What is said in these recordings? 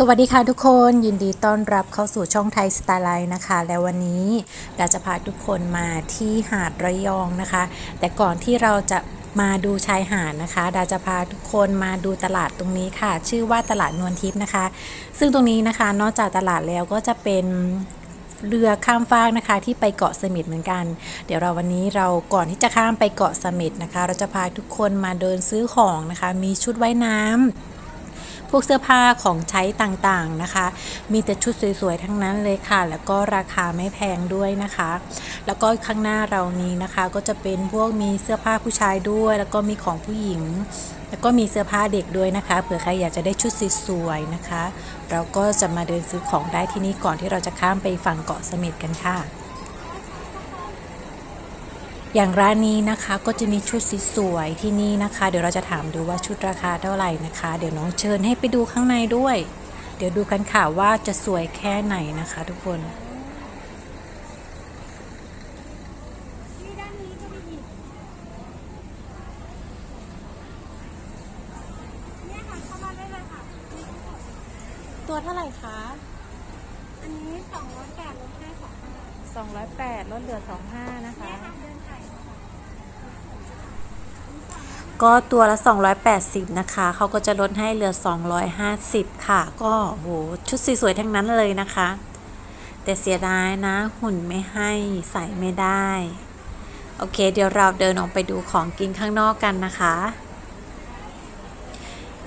สวัสดีค่ะทุกคนยินดีต้อนรับเข้าสู่ช่องไทยสไตล์ไลน์นะคะ และวันนี้เราจะพาทุกคนมาที่หาดระยองนะคะ แต่ก่อนที่เราจะมาดูชายหาดนะคะ ดาจะพาทุกคนมาดูตลาดตรงนี้ค่ะ ชื่อว่าตลาดนวลทิพย์นะคะ ซึ่งตรงนี้นะคะนอกจากตลาดแล้วก็จะเป็นเรือข้ามฟากนะคะที่ไปเกาะเสม็ดเหมือนกัน เดี๋ยวเราวันนี้เราก่อนที่จะข้ามไปเกาะเสม็ดนะคะ เราจะพาทุกคนมาเดินซื้อของนะคะ มีชุดว่ายน้ำ พวกเสื้อผ้าของใช้ต่างๆนะคะ มีแต่ชุดสวยๆทั้งนั้นเลยค่ะ แล้วก็ราคาไม่แพงด้วยนะคะ แล้วก็ข้างหน้าเรานี้นะคะ ก็จะเป็นพวกมีเสื้อผ้าผู้ชายด้วย แล้วก็มีของผู้หญิง แล้วก็มีเสื้อผ้าเด็กด้วยนะคะ เผื่อใครอยากจะได้ชุดสวยๆนะคะ เราก็จะมาเดินซื้อของได้ที่นี่ก่อนที่เราจะข้ามไปฝั่งเกาะเสม็ดกันค่ะ อย่างร้านนี้นะคะก็จะมีชุดสีสวยที่นี่นะคะ เดี๋ยวเราจะถามดูว่าชุดราคาเท่าไหร่นะคะ เดี๋ยวน้องเชิญให้ไปดูข้างในด้วย เดี๋ยวดูกันค่ะว่าจะสวยแค่ไหนนะคะ ทุกคนนี่ด้านนี้ก็มีอีกเนี่ยค่ะเข้ามาได้เลยค่ะตัวเท่าไหร่คะ อันนี้สองร้อยแปดลดให้สองพัน208ลดเหลือ 25 นะคะ เนี่ยค่ะเดินไข่ค่ะ ก็ตัวละ 280 นะคะ เขาก็จะลดให้เหลือ 250 ค่ะ ก็โหชุดสวยๆทั้งนั้นเลยนะคะ แต่เสียดายนะ หุ่นไม่ให้ใส่ไม่ได้ โอเค เดี๋ยวเราเดินออกไปดูของกินข้างนอกกันนะคะ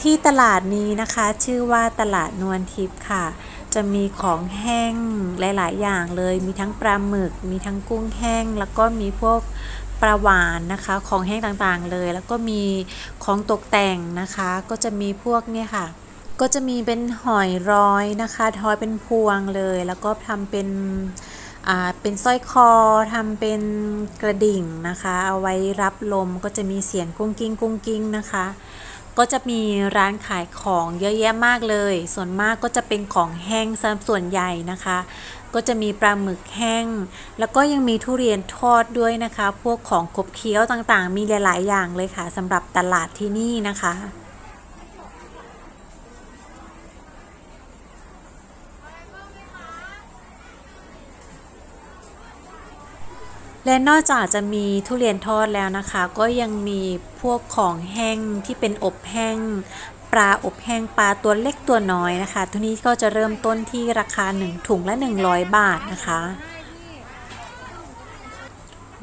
ที่ตลาดนี้นะคะ ชื่อว่าตลาดนวลทิพย์ค่ะ จะมีของแห้งหลาย ๆ อย่างเลย มีทั้งปลาหมึก มีทั้งกุ้งแห้ง แล้วก็มีพวก ปลาหวานนะคะ ของแห้งต่างๆเลย แล้วก็มีของตกแต่งนะคะ ก็จะมีพวกเนี่ยค่ะ ก็จะมีเป็นหอยร้อยนะคะทอยเป็นพวงเลย แล้วก็ทำเป็นอ่าเป็นสร้อยคอทำเป็นกระดิ่งนะคะ เอาไว้รับลมก็จะมีเสียงกุ้งกิ้งกุ้งกิ้งนะคะ ก็จะมีร้านขายของเยอะแยะมากเลย ส่วนมากก็จะเป็นของแห้งส่วนใหญ่นะคะ ก็จะมีปลาหมึกแห้ง แล้วก็ยังมีทุเรียนทอดด้วยนะคะ พวกของขบเคี้ยวต่างๆ มีหลายๆ อย่างเลยค่ะสำหรับตลาดที่นี่นะคะและนอกจากจะมีทุเรียนทอดแล้วนะคะ ก็ยังมีพวกของแห้งที่เป็นอบแห้ง ปลาอบแห้งปลาตัวเล็กตัวน้อยนะคะทุกนี้ก็จะเริ่มต้นที่ราคา 1 ถุงละ 100 บาทนะคะ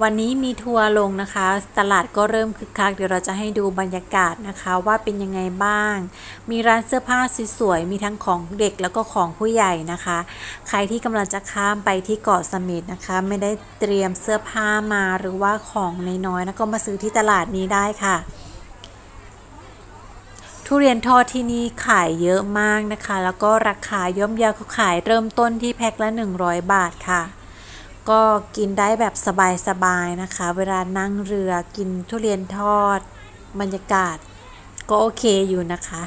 วันนี้มีทัวร์ลงนะคะ ตลาดก็เริ่มคึกคัก เดี๋ยวเราจะให้ดูบรรยากาศนะคะว่าเป็นยังไงบ้าง มีร้านเสื้อผ้าสวยๆ มีทั้งของเด็กแล้วก็ของผู้ใหญ่นะคะ ใครที่กำลังจะข้ามไปที่เกาะสม็ดนะคะ ไม่ได้เตรียมเสื้อผ้ามาหรือว่าของน้อยๆนะก็มาซื้อที่ตลาดนี้ได้ค่ะ ทุเรียนทอดที่นี่ขายเยอะมากนะคะ แล้วก็ราคาย่อมเยาเขาขายเริ่มต้นที่แพ็คละ 100 บาทค่ะ ก็กินได้แบบสบายๆนะคะ เวลานั่งเรือกินทุเรียนทอดบรรยากาศก็โอเคอยู่นะคะ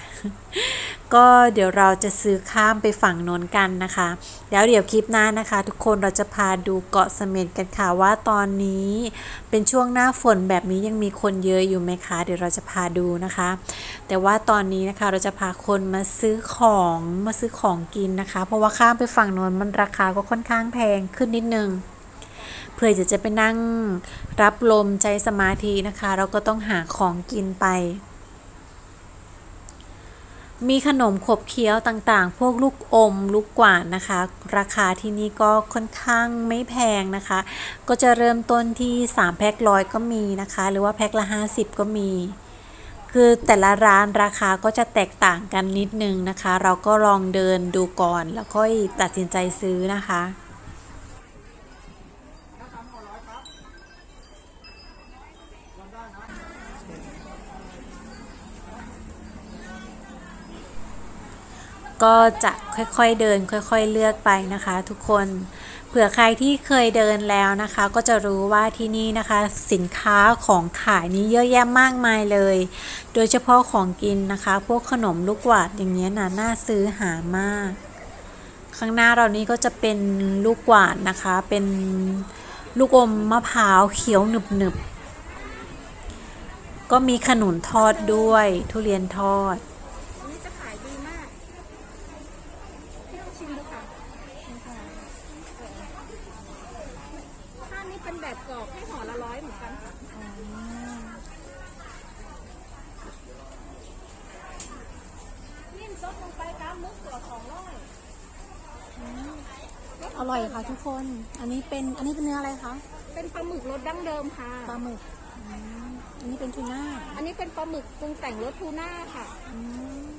ก็เดี๋ยวเราจะซื้อข้ามไปฝั่งโน้นกันนะคะ แล้วเดี๋ยวคลิปหน้านะคะ ทุกคนเราจะพาดูเกาะเสม็ดกันค่ะว่าตอนนี้เป็นช่วงหน้าฝนแบบนี้ยังมีคนเยอะอยู่ไหมคะ เดี๋ยวเราจะพาดูนะคะ แต่ว่าตอนนี้นะคะเราจะพาคนมาซื้อของมาซื้อของกินนะคะ เพราะว่าข้ามไปฝั่งโน้นมันราคาก็ค่อนข้างแพงขึ้นนิดนึงเพื่อจะจะไปนั่งรับลมใจสมาธินะคะ เราก็ต้องหาของกินไป มีขนมขบเคี้ยวต่างๆ พวกลูกอม ลูกกวาดนะคะ ราคาที่นี่ก็ค่อนข้างไม่แพงนะคะ ก็จะเริ่มต้นที่ 3 แพ็คร้อยก็มีนะคะ หรือว่าแพ็คละ 50 ก็มี คือแต่ละร้านราคาก็จะแตกต่างกันนิดนึงนะคะ เราก็ลองเดินดูก่อน แล้วค่อยตัดสินใจซื้อนะคะ ก็จะค่อยๆเดินค่อยๆเลือกไปนะคะทุกคนเผื่อใครที่เคยเดินแล้วนะคะ ก็จะรู้ว่าที่นี่นะคะ สินค้าของขายนี้เยอะแยะมากมายเลย โดยเฉพาะของกินนะคะ พวกขนมลูกหวาดอย่างเงี้ยนะน่าซื้อหามาก ข้างหน้าเรานี้ก็จะเป็นลูกหวาดนะคะ เป็นลูกอมมะพร้าวเขียวหนึบๆก็มีขนุนทอดด้วย ทุเรียนทอด อันนี้จะขายดีมาก ชิมดู ค่ะถ้านี่เป็นแบบกรอบให้ห่อละร้อยเหมือนกันค่ะนิ่มซดลงไปกามมุกตัวสองร้อยอร่อยค่ะทุกคน อันนี้เป็น อันนี้เป็นเนื้ออะไรคะ เป็นปลาหมึกรสดั้งเดิมค่ะ ปลาหมึกอืมอันนี้เป็นทูน่า อันนี้เป็นปลาหมึกปรุงแต่งรสทูน่าค่ะอืมถ้า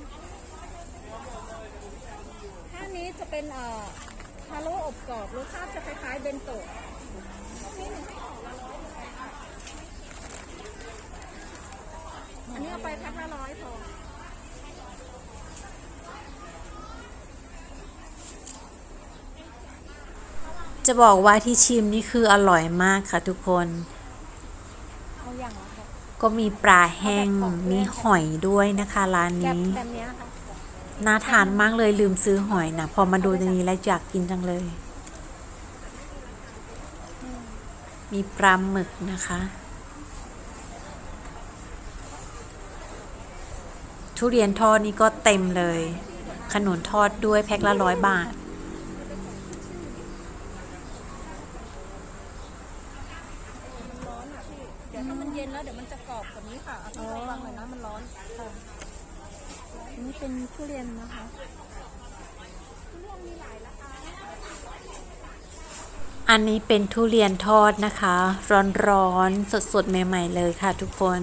นี้จะเป็นเอ่อฮาโลอบกรอบรสชาติจะคล้ายๆเบนโตะนี่หนึ่งให้ห่อละร้อยเหมือนกันค่ะอันนี้เอาไปแพ็คละร้อยพอจะบอกว่าที่ชิมนี่คืออร่อยมากค่ะทุกคน เอาอย่างละค่ะก็มีปลาแห้ง มีหอยด้วยนะคะร้านแบบนี้ แบบเนี้ยค่ะ น่าทานมากเลยลืมซื้อหอยนะพอมาดูตรงนี้แล้วอยากกินจังเลย มีปลาหมึกนะคะ ทุเรียนทอดนี่ก็เต็มเลย ขนุนทอดด้วยแพ็คละร้อยบาท มันร้อนอะพี่ เดี๋ยวถ้ามันเย็นแล้วเดี๋ยวมันจะกรอบกว่านี้ค่ะเอาที่ระวังหน่อยนะมันร้อนค่ะ อันนี้ เป็นทุเรียนนะคะอันนี้เป็นทุเรียนทอดนะคะ ร้อนๆ สดๆ ใหม่ ๆ เลยค่ะทุกคน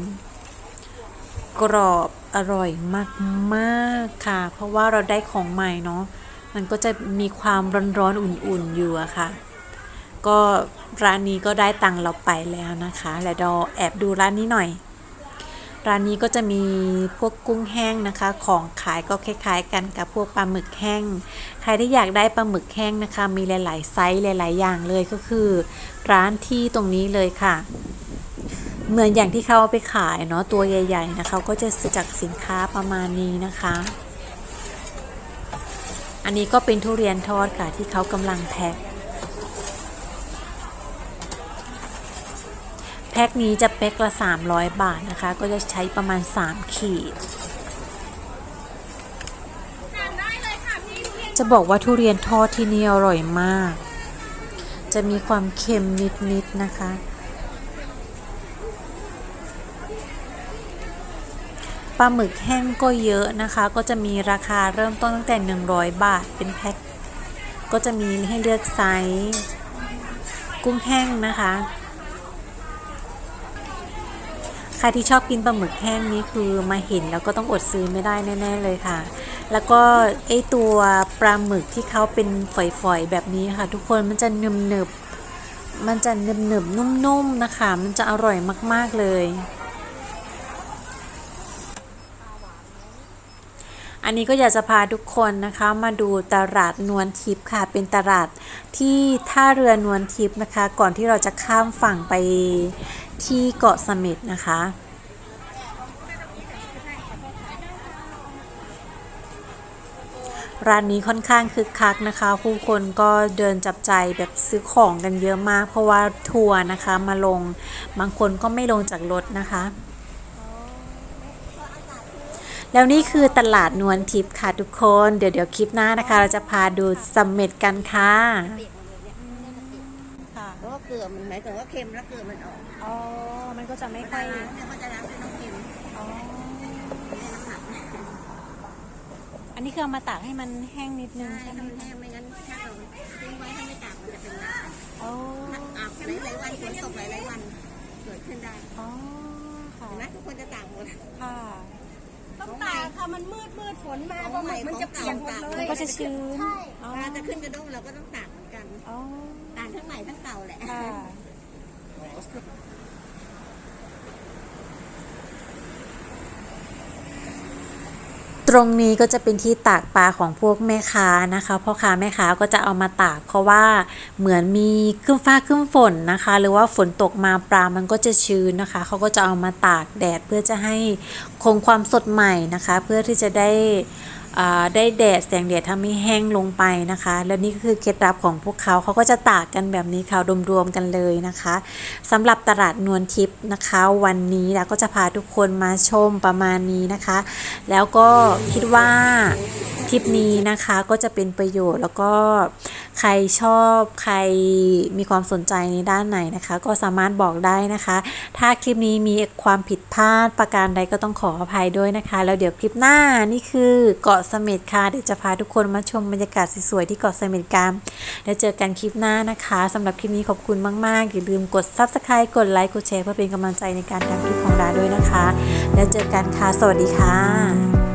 กรอบอร่อยมากๆค่ะ เพราะว่าเราได้ของใหม่เนาะมันก็จะมีความร้อนๆ อุ่นๆ อยู่อะค่ะ ก็ร้านนี้ก็ได้ตังค์เราไปแล้วนะคะ แล้วเราแอบดูร้านนี้หน่อย ร้านนี้ก็จะมีพวกกุ้งแห้งนะคะ ของขายก็คล้ายๆ กันกับพวกปลาหมึกแห้ง ใครที่อยากได้ปลาหมึกแห้งนะคะ มีหลายๆไซส์หลาย ๆ อย่างเลยก็คือ ร้านที่ตรงนี้เลยค่ะ เหมือนอย่างที่เขาเอาไปขายเนาะตัวใหญ่ๆนะคะก็จะซื้อจากสินค้าประมาณนี้นะคะ อันนี้ก็เป็นทุเรียนทอดค่ะที่เขากำลังแพ็ค พ็คนี้จะแพ็คละ 300 บาทนะคะ ก็จะใช้ประมาณ 3 ขีด จะบอกว่าทุเรียนทอดที่นี่อร่อยมาก จะมีความเค็มนิดๆนะคะ ปลาหมึกแห้งก็เยอะนะคะ ก็จะมีราคาเริ่มต้นตั้งแต่ 100 บาทเป็นแพ็ค ก็จะมีให้เลือกไซส์ กุ้งแห้งนะคะ ใครที่ชอบกินปลาหมึกแห้งนี้คือมาเห็นแล้วก็ต้องอดซื้อไม่ได้แน่ๆเลยค่ะ แล้วก็ไอตัวปลาหมึกที่เขาเป็นฝอยๆแบบนี้ค่ะ ทุกคนมันจะหนึบๆมันจะหนึบๆนุ่มๆนะคะ มันจะอร่อยมากๆเลย อันนี้ก็อยากจะพาทุกคนนะคะมาดูตลาดนวลทิพย์ค่ะ เป็นตลาดที่ท่าเรือนวลทิพย์นะคะ ก่อนที่เราจะข้ามฝั่งไปที่เกาะเสม็ดนะคะร้านนี้ค่อนข้างคึกคักนะคะ ผู้คนก็เดินจับใจแบบซื้อของกันเยอะมาก เพราะว่าทัวร์นะคะมาลง บางคนก็ไม่ลงจากรถนะคะ แล้วนี่คือตลาดนวลทิพย์ค่ะทุกคน เดี๋ยวเดี๋ยวคลิปหน้านะคะ เราจะพาดูเสมเม็ดกันค่ะค่ะเพราะว่าเกลือมันหมายถึงว่าเค็มแล้วเกลือมันออกอ๋อ มันก็จะไม่เวค่อลายล้างเนี่ยก็จะล้างด้วยน้ำเค็มอ๋อให้น้ำหนักอันนี้คือเอามาตากให้มันแห้งนิดนึงใช่ใช่ไหมถ้ามันแห้งไม่งั้นถ้าเราทิ้งไว้ถ้าไม่ตากมันจะเป็นน้ำอ๋ออาบหลายๆวันฝนตกหลายๆวันเกิดขึ้นได้อ๋อค่ะเห็นไหมทุกคนจะตากหมดค่ะ ต้องตากค่ะมันมืดมืดฝนมาปลาหมึกมันจะเปียกหมดเลมันยก็จะชื้นใช่อ๋อเวลาจะขึ้นกระด้งเราก็ต้องตากเหมือนกันอ๋อ ตากทั้งใหม่ทั้งเก่าแหละ ค่ะ ตรงนี้ก็จะเป็นที่ตากปลาของพวกแม่ค้านะคะพ่อค้าแม่ค้าก็จะเอามาตากเพราะว่าเหมือนมีครึ่นฟ้าครึ่นฝนนะคะ หรือว่าฝนตกมาปลามันก็จะชื้นนะคะ เขาก็จะเอามาตากแดดเพื่อจะให้คงความสดใหม่นะคะ เพื่อที่จะได้ ได้แดดแสงแดดทำให้แห้งลงไปนะคะ แล้วนี่ก็คือเคล็ดลับของพวกเขาเขาก็จะตากกันแบบนี้ค่ะรวมๆกันเลยนะคะสำหรับตลาดนวลทิพย์นะคะ วันนี้เราก็จะพาทุกคนมาชมประมาณนี้นะคะ แล้วก็คิดว่าทริปนี้นะคะก็จะเป็นประโยชน์แล้วก็ใครชอบใครมีความสนใจในด้านไหนนะคะ ก็สามารถบอกได้นะคะ ถ้าคลิปนี้มีความผิดพลาดประการใดก็ต้องขออภัยด้วยนะคะ แล้วเดี๋ยวคลิปหน้านี่คือเกาะเสม็ดค่ะ เดี๋ยวจะพาทุกคนมาชมบรรยากาศสวยๆที่เกาะเสม็ดกันแล้วเจอกันคลิปหน้านะคะสำหรับคลิปนี้ขอบคุณมากๆ อย่าลืมกด subscribe กดไลค์กดแชร์เพื่อเป็นกำลังใจในการทำคลิปของดาด้วยนะคะ แล้วเจอกันค่ะ สวัสดีค่ะ